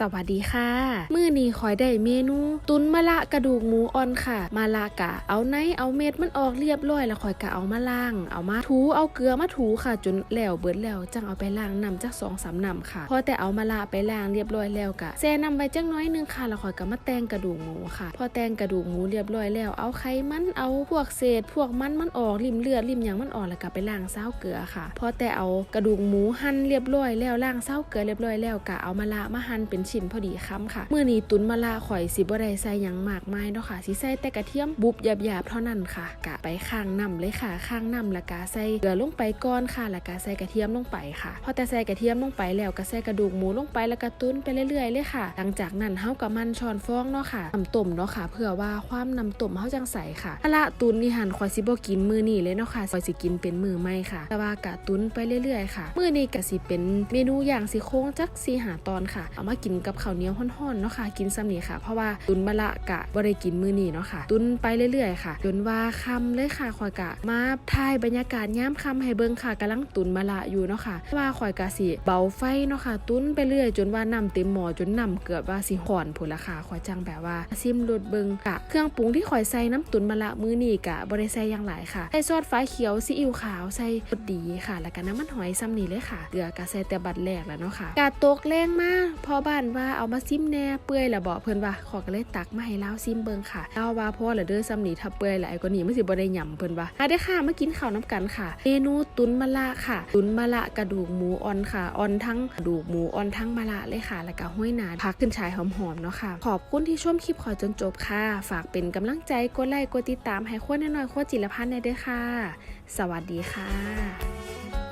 สวัสดีค่ะ มื้อนี้คอยได้เมนู ตุนมะละกระดูกหมูอ่อนค่ะ มาละกะ เอาในเอาเม็ดมันออกเรียบร้อยแล้วคอยกะเอามาล้าง เอามาถูเอาเกลือมาถูค่ะ จนแล้วเบิดแล้วจังเอาไปล้างน้ำจักสองสามน้ำค่ะ พอแต่เอามาละไปล้างเรียบร้อยแล้วกะแช่น้ำไว้จักหน้อยนึงค่ะแล้วคอยกะมาแตงกระดูกหมูค่ะ พอแตงกระดูกหมูเรียบร้อยแล้ว เอาไขมันเอาพวกเศษ พวกมันมันออกริมเลือดริมหยังมันออกแล้วก็ไปล้างเส้าเกลือค่ะ พอแต่เอากระดูกหมูหั่นเรียบร้อยแล้วล้างเส้าเกลือเรียบร้อยแล้วกะเอามาละมาหั่นเป็นชิ้นพอดีคำค่ะมื้อนี้ตุนมาละข่อยสิบ่ได้ใส่หยังมากมายเนาะค่ะสิใส่แต่กระเทียมบุบหยาบๆเท่านั้นค่ะ กะไปข้างน้ำเลยค่ะข้างน้ำแล้วก็ใส่เกลือลงไปก่อนค่ะแล้วก็ใส่กระเทียมลงไปค่ะ พอแต่ใส่กระเทียมลงไปแล้วก็ใส่กระดูกหมูลงไปแล้วก็ตุนไปเรื่อยๆเลยค่ะ หลังจากนั้นเฮาก็มันช้อนฟองเนาะค่ะน้ำต้มเนาะค่ะ เพื่อว่าความน้ำต้มเฮาจังใสค่ะละตุนนี่หันข่อยสิบ่กินมื้อนี้เลยเนาะค่ะข่อยสิกินเป็นมื้อใหม่ค่ะ แต่ว่ากะตุนไปเรื่อยๆค่ะมื้อนี้ก็สิเป็นเมนูอย่างสิโครงจัก4 5ตอนค่ะ เอามากินกับข้าวเหนียวฮ้อนๆเนาะค่ะกินซ้ำนี่ค่ะ เพราะว่าตุนมะละกะบ่ได้กินมื้อนี้เนาะค่ะ ตุนไปเรื่อยๆค่ะ จนว่าค่ำเลยค่ะข่อยกะ มาถ่ายบรรยากาศยามค่ำให้เบิ่งค่ะกำลังตุนมะละอยู่เนาะค่ะว่าข่อยกะสิเบาไฟเนาะค่ะ ตุนไปเรื่อย จนว่าน้ำเต็มหม้อจนน้ำเกือบว่าสิห่อนพุ่นละค่ะข่อยจังแบบว่าซิมรสเบิ่งกะ เครื่องปรุงที่ข่อยใส่น้ำตุนมะละมื้อนี้กะบ่ได้ใส่อย่างหลายค่ะใส่ซอสฟ้าเขียวซีอิ๊วขาวใส่รสดีค่ะ แล้วก็น้ำมันหอยซ้ำนี่เลยค่ะเกลือกะใส่แต่บัดแรกแล้วเนาะค่ะกะตกแรงมากพอบ้านว่าเอามาซิมแหน่เปื่อยล้วบอกเพิ่นว่าขอก็เลยตักมาให้เล่าซิมเบิงค่ะเล่าว่าพ่อละเด้อซ้ำนี่ถ้าเปื่อยหลายกว่านี้มันสิบ่ได้หย่ำเพิ่นว่าอะได้ค่ะมากินข้าวน้ำกันค่ะเมนูตุนมะละค่ะ ตุนมะละกระดูกหมูอ่อนค่ะอ่อนทั้งกระดูกหมูอ่อนทั้งมะละเลยค่ะ แล้วก็ห้อยนาพักขึ้นชายหอมๆเนาะค่ะ ขอบคุณที่ชมคลิปขอจนจบค่ะ ฝากเป็นกำลังใจกดไลค์กดติดตามให้โคตรน้อยๆโคตรจิรพันธ์ในเด้อค่ะ สวัสดีค่ะ